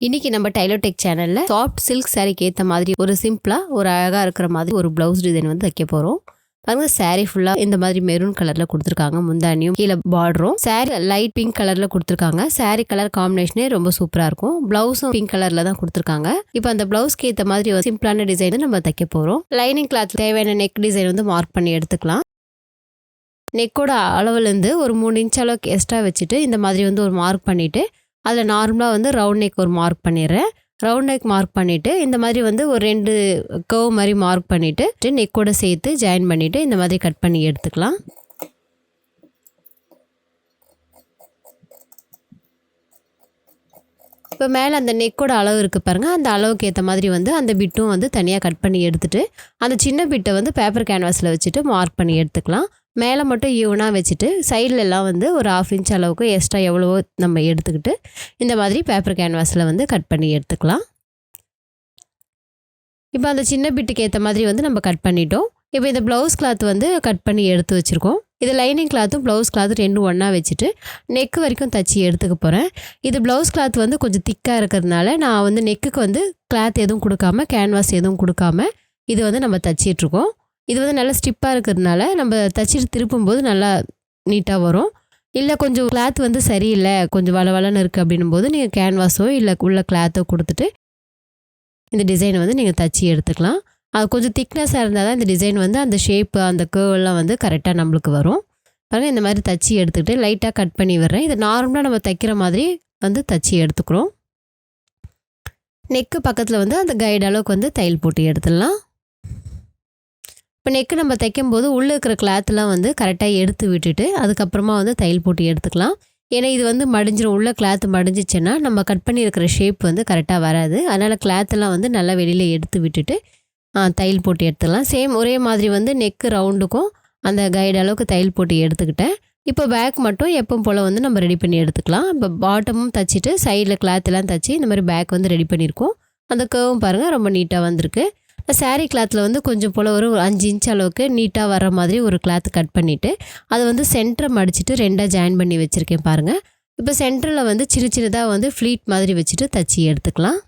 இன்னைக்கு நம்ம டைலோடெக் சேனல்ல சாஃப்ட் சில்க் சாரிக்கு ஏற்ற மாதிரி ஒரு சிம்பிளா ஒரு அழகா இருக்கிற மாதிரி ஒரு பிளவுஸ் டிசைன் வந்து தைக்க போறோம். பாருங்க saree ஃபுல்லா இந்த மாதிரி மெரூன் கலர்ல கொடுத்துருக்காங்க. முந்தானியும் கீழே பார்டரும் சாரி லைட் பிங்க் கலர்ல கொடுத்துருக்காங்க. சாரி கலர் காம்பினேஷனே ரொம்ப சூப்பரா இருக்கும். பிளவுஸும் பிங்க் கலர்ல தான் கொடுத்துருக்காங்க. இப்போ அந்த பிளவுஸ்க்கு ஏற்ற மாதிரி ஒரு சிம்பிளான டிசைன் நம்ம தைக்க போறோம். லைனிங் கிளாத் தேவையான நெக் டிசைன் வந்து மார்க் பண்ணி எடுத்துக்கலாம். நெக்கோட அளவுலேருந்து ஒரு மூணு இன்ச் அளவுக்கு எக்ஸ்ட்ரா வச்சுட்டு இந்த மாதிரி வந்து ஒரு மார்க் பண்ணிவிட்டு அதில் நார்மலாக வந்து ரவுண்ட் நெக் ஒரு மார்க் பண்ணிடுறேன். ரவுண்ட் நெக் மார்க் பண்ணிவிட்டு இந்த மாதிரி வந்து ஒரு ரெண்டு கவ் மாதிரி மார்க் பண்ணிவிட்டு நெக்கோட சேர்த்து ஜாயின் பண்ணிவிட்டு இந்த மாதிரி கட் பண்ணி எடுத்துக்கலாம். இப்போ மேலே அந்த நெக்கோட அளவு இருக்குது பாருங்கள் அந்த அளவுக்கு ஏற்ற மாதிரி வந்து அந்த பிட்டும் வந்து தனியாக கட் பண்ணி எடுத்துகிட்டு அந்த சின்ன பிட்டை வந்து பேப்பர் கேன்வாஸில் வச்சுட்டு மார்க் பண்ணி எடுத்துக்கலாம். மேலே மட்டும் ஈவனாக வச்சுட்டு சைடில் எல்லாம் வந்து ஒரு ஆஃப் இன்ச் அளவுக்கு எக்ஸ்ட்ரா எவ்வளவோ நம்ம எடுத்துக்கிட்டு இந்த மாதிரி பேப்பர் கேன்வாஸில் வந்து கட் பண்ணி எடுத்துக்கலாம். இப்போ அந்த சின்ன பிட்டுக்கு ஏற்ற மாதிரி வந்து நம்ம கட் பண்ணிட்டோம். இப்போ இந்த ப்ளவுஸ் கிளாத் வந்து கட் பண்ணி எடுத்து வச்சுருக்கோம். இது லைனிங் கிளாத்தும் ப்ளவுஸ் கிளாத்தும் ரெண்டும் ஒன்றா வச்சுட்டு நெக்கு வரைக்கும் தச்சு எடுத்துக்க போகிறேன் இது ப்ளவுஸ் கிளாத் வந்து கொஞ்சம் திக்காக இருக்கிறதுனால நான் வந்து நெக்குக்கு வந்து கிளாத் எதுவும் கொடுக்காம கேன்வாஸ் எதுவும் கொடுக்காம இது வந்து நம்ம தச்சிட்ருக்கோம் இது வந்து நல்லா ஸ்டிப்பாக இருக்கிறதுனால நம்ம தச்சிட்டு திருப்பும்போது நல்லா நீட்டாக வரும். இல்லை கொஞ்சம் கிளாத் வந்து சரியில்லை கொஞ்சம் வள வளன்னு இருக்குது அப்படின்னும் போது நீங்கள் கேன்வாஸோ இல்லை உள்ள கிளாத்தோ கொடுத்துட்டு இந்த டிசைனை வந்து நீங்கள் தச்சு எடுத்துக்கலாம். அது கொஞ்சம் திக்னஸாக இருந்தால் தான் இந்த டிசைன் வந்து அந்த ஷேப்பு அந்த கேர்வெல்லாம் வந்து கரெக்டாக நம்மளுக்கு வரும். பாருங்கள் இந்த மாதிரி தச்சு எடுத்துக்கிட்டு லைட்டாக கட் பண்ணி விடுறேன். இதை நார்மலாக நம்ம தைக்கிற மாதிரி வந்து தச்சு எடுத்துக்கிறோம். நெக்கு பக்கத்தில் வந்து அந்த கைடு அளவுக்கு வந்து தையல் போட்டு எடுத்துடலாம். இப்போ நெக்கு நம்ம தைக்கும்போது உள்ளே இருக்கிற கிளாத்லாம் வந்து கரெக்டாக எடுத்து விட்டுட்டு அதுக்கப்புறமா வந்து தையல் போட்டு எடுத்துக்கலாம். ஏன்னா இது வந்து மடிஞ்சிரும். உள்ள கிளாத் மடிஞ்சிச்சுன்னா நம்ம கட் பண்ணியிருக்கிற ஷேப் வந்து கரெக்டாக வராது. அதனால் கிளாத்தெல்லாம் வந்து நல்லா வெளியில் எடுத்து விட்டுட்டு தையல் போட்டு எடுத்துக்கலாம் சேம் ஒரே மாதிரி வந்து நெக்கு ரவுண்டுக்கும் அந்த கைடு அளவுக்கு தையல் போட்டு எடுத்துக்கிட்டேன். இப்போ பேக் மட்டும் எப்பவும் போல் வந்து நம்ம ரெடி பண்ணி எடுத்துக்கலாம். இப்போ பாட்டமும் தைச்சிட்டு சைடில் கிளாத் எல்லாம் இந்த மாதிரி பேக் வந்து ரெடி பண்ணியிருக்கோம். அந்த கேவும் பாருங்கள் ரொம்ப நீட்டாக வந்திருக்கு. சேரீ கிளாத்தில் வந்து கொஞ்சம் போல் ஒரு அஞ்சு இன்ச் அளவுக்கு நீட்டாக வர மாதிரி ஒரு கிளாத் கட் பண்ணிவிட்டு அதை வந்து சென்டரை மடிச்சிட்டு ரெண்டாக ஜாயின் பண்ணி வச்சுருக்கேன் பாருங்கள் இப்போ சென்டரில் வந்து சின்ன சின்னதாக வந்து ஃப்ளீட் மாதிரி வச்சுட்டு தச்சு எடுத்துக்கலாம்.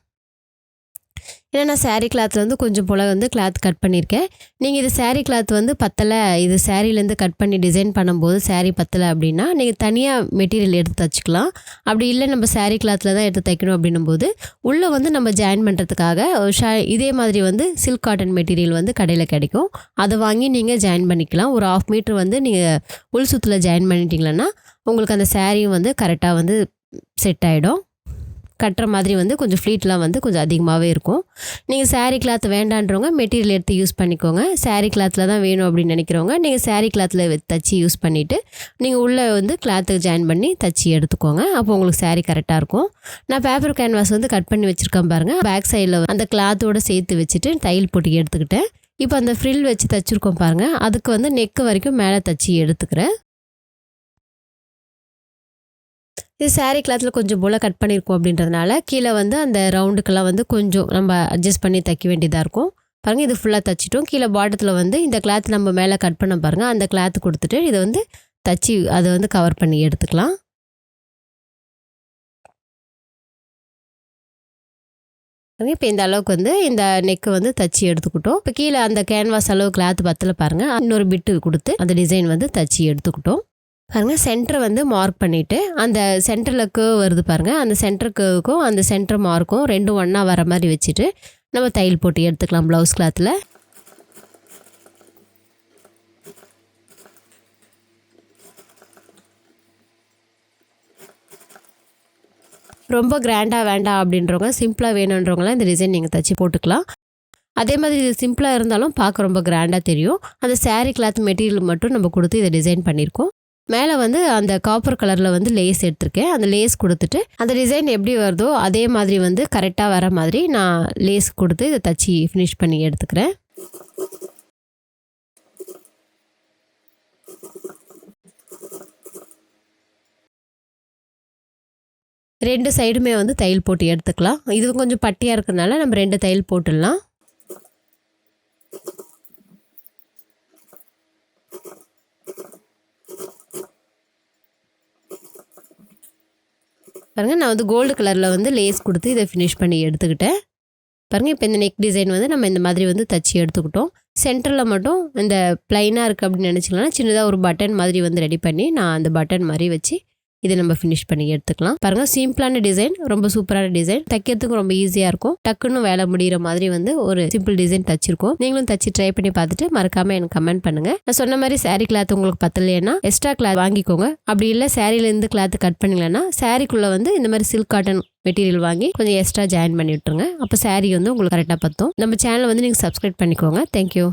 ஏன்னா நான் சாரீ கிளாத்தில் வந்து கொஞ்சம் போல் வந்து கிளாத் கட் பண்ணியிருக்கேன். நீங்கள் இது சாரீ கிளாத் வந்து பத்தலை இது சாரீலேருந்து கட் பண்ணி டிசைன் பண்ணும்போது சாரீ பத்தலை அப்படின்னா நீங்கள் தனியாக மெட்டீரியல் எடுத்து தச்சுக்கலாம். அப்படி இல்லை நம்ம சாரீ கிளாத்தில் தான் எடுத்து தைக்கணும் அப்படின்னும் போது உள்ளே வந்து நம்ம ஜாயின் பண்ணுறதுக்காக ஒரு ஷா இதே மாதிரி வந்து சில்க் காட்டன் மெட்டீரியல் வந்து கடையில் கிடைக்கும். அதை வாங்கி நீங்கள் ஜாயின் பண்ணிக்கலாம். ஒரு ஆஃப் மீட்ரு வந்து நீங்கள் உள் சுற்றுல ஜாயின் பண்ணிட்டீங்களன்னா உங்களுக்கு அந்த சாரியும் வந்து கரெக்டாக வந்து செட் ஆகிடும் கட்டுற மாதிரி வந்து கொஞ்சம் ஃப்ளீட்லாம் வந்து கொஞ்சம் அதிகமாகவே இருக்கும். நீங்கள் saree கிளாத் வேண்டான்றவங்க மெட்டீரியல் எடுத்து யூஸ் பண்ணிக்கோங்க. saree கிளாத்தில் தான் வேணும் அப்படின்னு நினைக்கிறவங்க நீங்கள் saree கிளாத்தில் தச்சு யூஸ் பண்ணிவிட்டு நீங்கள் உள்ளே வந்து கிளாத்துக்கு ஜாயின் பண்ணி தச்சு எடுத்துக்கோங்க. அப்போ உங்களுக்கு saree கரெக்டாக இருக்கும். நான் பேப்பர் கேன்வாஸ் வந்து கட் பண்ணி வச்சுருக்கேன் பாருங்கள் பேக் சைடில் அந்த கிளாத்தோடு சேர்த்து வச்சுட்டு தையல் போட்டு எடுத்துக்கிட்டேன். இப்போ அந்த ஃப்ரில் வச்சு தச்சுருக்கோம் பாருங்கள் அதுக்கு வந்து நெக்கு வரைக்கும் மேலே தச்சு எடுத்துக்கிறேன். இது சாரீ கிளாத்தில் கொஞ்சம் போல் கட் பண்ணியிருக்கோம் அப்படின்றதுனால கீழே வந்து அந்த ரவுண்டுக்கெல்லாம் வந்து கொஞ்சம் நம்ம அட்ஜஸ்ட் பண்ணி தைக்க வேண்டியதாக இருக்கும். பாருங்கள் இது ஃபுல்லாக தைச்சிட்டோம். கீழே பாட்டத்தில் வந்து இந்த கிளாத் நம்ம மேலே கட் பண்ண பாருங்கள் அந்த கிளாத் கொடுத்துட்டு இதை வந்து தச்சு அதை வந்து கவர் பண்ணி எடுத்துக்கலாம். இப்போ இந்த அளவுக்கு வந்து இந்த நெக்கு வந்து தச்சு எடுத்துக்கிட்டோம். இப்போ கீழே அந்த கேன்வாஸ் அளவு கிளாத் பத்தில் பாருங்கள் இன்னொரு பிட்டு கொடுத்து அந்த டிசைன் வந்து தச்சு எடுத்துக்கிட்டோம். பாருங்கள் சென்டரை வந்து மார்க் பண்ணிவிட்டு அந்த சென்டரில் கேர்வ் வருது பாருங்கள் அந்த சென்டர் கேர்வுக்கும் அந்த சென்டர் மார்க்கும் ரெண்டும் ஒன்றா வர மாதிரி வச்சுட்டு நம்ம தையல் போட்டு எடுத்துக்கலாம் ப்ளவுஸ் கிளாத்தில் ரொம்ப கிராண்டாக வேண்டாம் அப்படின்றவங்க சிம்பிளாக வேணுன்றவங்களாம் இந்த டிசைன் நீங்கள் தச்சு போட்டுக்கலாம். அதே மாதிரி இது சிம்பிளாக இருந்தாலும் பார்க்க ரொம்ப கிராண்டாக தெரியும். அந்த சேரீ கிளாத் மெட்டீரியல் மட்டும் நம்ம கொடுத்து இதை டிசைன் பண்ணியிருக்கோம். மேலே வந்து அந்த காப்பர் கலரில் வந்து லேஸ் எடுத்திருக்கேன். அந்த லேஸ் கொடுத்துட்டு அந்த டிசைன் எப்படி வருதோ அதே மாதிரி வந்து கரெக்டாக வர மாதிரி நான் லேஸ் கொடுத்து இதை தச்சு ஃபினிஷ் பண்ணி எடுத்துக்கிறேன். ரெண்டு சைடுமே வந்து தையல் போட்டு எடுத்துக்கலாம். இது கொஞ்சம் பட்டியாக இருக்கிறதுனால நம்ம ரெண்டு தையல் போட்டுடலாம். பாருங்கள் நான் வந்து கோல்டு கலரில் வந்து லேஸ் கொடுத்து இதை ஃபினிஷ் பண்ணி எடுத்துக்கிட்டேன். பாருங்கள் இப்போ இந்த நெக் டிசைன் வந்து நம்ம இந்த மாதிரி வந்து தச்சு எடுத்துக்கிட்டோம். சென்டரில் மட்டும் இந்த ப்ளைனாக இருக்குது அப்படின்னு நினச்சிக்கலாம் சின்னதாக ஒரு பட்டன் மாதிரி வந்து ரெடி பண்ணி நான் அந்த பட்டன் மாதிரி வச்சு இதை நம்ம ஃபினிஷ் பண்ணி எடுத்துக்கலாம். பாருங்கள் சிம்பிளான டிசைன் ரொம்ப சூப்பரான டிசைன் தைக்கிறதுக்கு ரொம்ப ஈஸியாக இருக்கும். டக்குன்னு வேலை முடிகிற மாதிரி வந்து ஒரு சிம்பிள் டிசைன் தச்சிருக்கோம் நீங்களும் தச்சு ட்ரை பண்ணி பார்த்துட்டு மறக்காமல் எனக்கு கமெண்ட் பண்ணுங்கள் நான் சொன்ன மாதிரி சாரி கிளாத் உங்களுக்கு பத்தலைன்னா எக்ஸ்ட்ரா கிளாத் வாங்கிக்கோங்க. அப்படி இல்லை சாரிலேருந்து கிளாத் கட் பண்ணலன்னா சாரிக்குள்ளே வந்து இந்த மாதிரி சில்க் காட்டன் மெட்டீரியல் வாங்கி கொஞ்சம் எக்ஸ்ட்ரா ஜாயின் பண்ணி விட்டுருங்க. அப்போ சாரி வந்து உங்களுக்கு கரெக்டாக பத்தும். நம்ம சேனலை வந்து நீங்கள் சப்ஸ்கிரைப் பண்ணிக்கோங்க. தேங்க்யூ